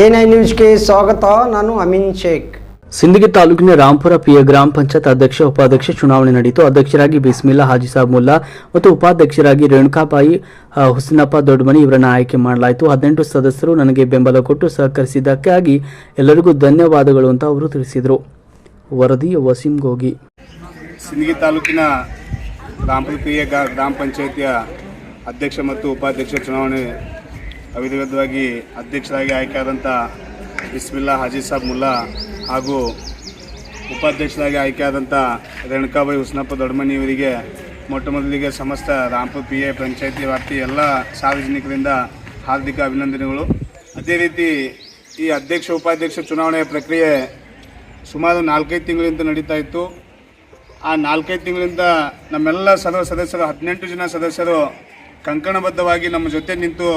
N news ನ್ಯೂಸ್ಗೆ ಸ್ವಾಗತ ನಾನು ಅಮಿನ್ ಶೇಖ್. ಸಿಂದಗಿ ತಾಲೂಕಿನ ರಾಂಪುರ ಪಿಯ ಗ್ರಾಮ ಪಂಚಾಯತ್ ಅಧ್ಯಕ್ಷ ಉಪಾಧ್ಯಕ್ಷ ಚುನಾವಣೆ ನಡೆಯಿತು ಅಧ್ಯಕ್ಷರಾಗಿ ಬಿಸ್ಮಿಲ್ಲಾ ಹಾಜಿ ಸಾಬ್ ಮುಲ್ಲಾ ಮತ್ತು ಉಪಾಧ್ಯಕ್ಷರಾಗಿ ರೇಣುಕಾಬಾಯಿ ಹುಸಿನಪ್ಪ ದೊಡ್ಡಮನಿ ಇವರನ್ನು ಆಯ್ಕೆ ಮಾಡಲಾಯಿತು. ಹದಿನೆಂಟು ಸದಸ್ಯರು ನನಗೆ ಬೆಂಬಲ ಕೊಟ್ಟು ಸಹಕರಿಸಿದ್ದಕ್ಕಾಗಿ ಎಲ್ಲರಿಗೂ ಧನ್ಯವಾದಗಳು ಅಂತ ಅವರು ತಿಳಿಸಿದರು. ವರದಿ ವಸೀಂ ಗೋಗಿ. ಸಿಂದಗಿ ತಾಲೂಕಿನ ರಾಮಪುರಪ್ರಿಯ ಗ್ರಾಮ ಪಂಚಾಯತಿಯ ಅಧ್ಯಕ್ಷ ಮತ್ತು ಉಪಾಧ್ಯಕ್ಷ ಚುನಾವಣೆ ಅವಿರೋಧವಾಗಿ ಅಧ್ಯಕ್ಷರಾಗಿ ಆಯ್ಕೆಯಾದಂಥ ಬಿಸ್ಮಿಲ್ಲಾ ಹಾಜಿ ಸಾಬ್ ಮುಲ್ಲಾ ಹಾಗೂ ಉಪಾಧ್ಯಕ್ಷರಾಗಿ ಆಯ್ಕೆಯಾದಂಥ ರೇಣುಕಾಬಾಯಿ ಹುಸ್ನಪ್ಪ ದೊಡ್ಡಮನಿ ಇವರಿಗೆ ಮೊಟ್ಟ ಮೊದಲಿಗೆ ಸಮಸ್ತ ರಾಂಪು ಪಿ ಎ ಪಂಚಾಯಿತಿ ವ್ಯಾಪ್ತಿ ಎಲ್ಲ ಸಾರ್ವಜನಿಕರಿಂದ ಹಾರ್ದಿಕ ಅಭಿನಂದನೆಗಳು. ಅದೇ ರೀತಿ ಈ ಅಧ್ಯಕ್ಷ ಉಪಾಧ್ಯಕ್ಷ ಚುನಾವಣೆಯ ಪ್ರಕ್ರಿಯೆ ಸುಮಾರು ನಾಲ್ಕೈದು ತಿಂಗಳಿಂದ ನಡೀತಾ ಇತ್ತು. ಆ ನಾಲ್ಕೈದು ತಿಂಗಳಿಂದ ನಮ್ಮೆಲ್ಲ ಸರ್ವ ಸದಸ್ಯರು ಹದಿನೆಂಟು ಜನ ಸದಸ್ಯರು ಕಂಕಣಬದ್ಧವಾಗಿ ನಮ್ಮ ಜೊತೆ ನಿಂತು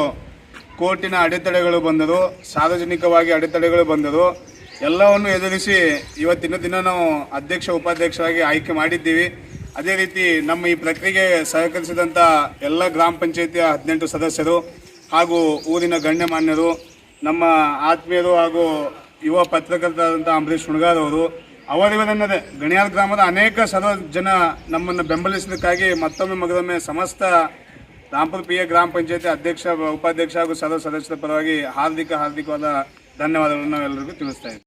ಕೋರ್ಟಿನ ಅಡೆತಡೆಗಳು ಬಂದದು, ಸಾರ್ವಜನಿಕವಾಗಿ ಅಡೆತಡೆಗಳು ಬಂದದು, ಎಲ್ಲವನ್ನು ಎದುರಿಸಿ ಇವತ್ತಿನ ದಿನ ನಾವು ಅಧ್ಯಕ್ಷ, ಉಪಾಧ್ಯಕ್ಷರಾಗಿ ಆಯ್ಕೆ ಮಾಡಿದ್ದೀವಿ. ಅದೇ ರೀತಿ ನಮ್ಮ ಈ ಪ್ರಕ್ರಿಯೆಗೆ ಸಹಕರಿಸಿದಂಥ ಎಲ್ಲ ಗ್ರಾಮ ಪಂಚಾಯಿತಿಯ ಹದಿನೆಂಟು ಸದಸ್ಯರು ಹಾಗೂ ಊರಿನ ಗಣ್ಯಮಾನ್ಯರು, ನಮ್ಮ ಆತ್ಮೀಯರು ಹಾಗೂ ಯುವ ಪತ್ರಕರ್ತರಾದಂಥ ಅಂಬರೀಷ್ ಹುಣಗಾರ್ ಅವರು, ಅವರಿವರನ್ನದೇ ಗಣಿಯಾರ್ ಗ್ರಾಮದ ಅನೇಕ ಸರ್ವ ಜನ ನಮ್ಮನ್ನು ಬೆಂಬಲಿಸಿದ್ದಕ್ಕಾಗಿ ಮತ್ತೊಮ್ಮೆ ಮಗದೊಮ್ಮೆ ಸಮಸ್ತ ರಾಮಪುರ ಗ್ರಾಮ ಪಂಚಾಯತಿ ಅಧ್ಯಕ್ಷ, ಉಪಾಧ್ಯಕ್ಷ ಹಾಗೂ ಸದಸ್ಯ ಸದಸ್ಯರ ಪರವಾಗಿ ಹಾರ್ದಿಕ, ಹಾರ್ದಿಕವಾದ ಧನ್ಯವಾದಗಳನ್ನು ನಾವೆಲ್ಲರಿಗೂ ತಿಳಿಸ್ತಾ ಇದ್ದೀವಿ.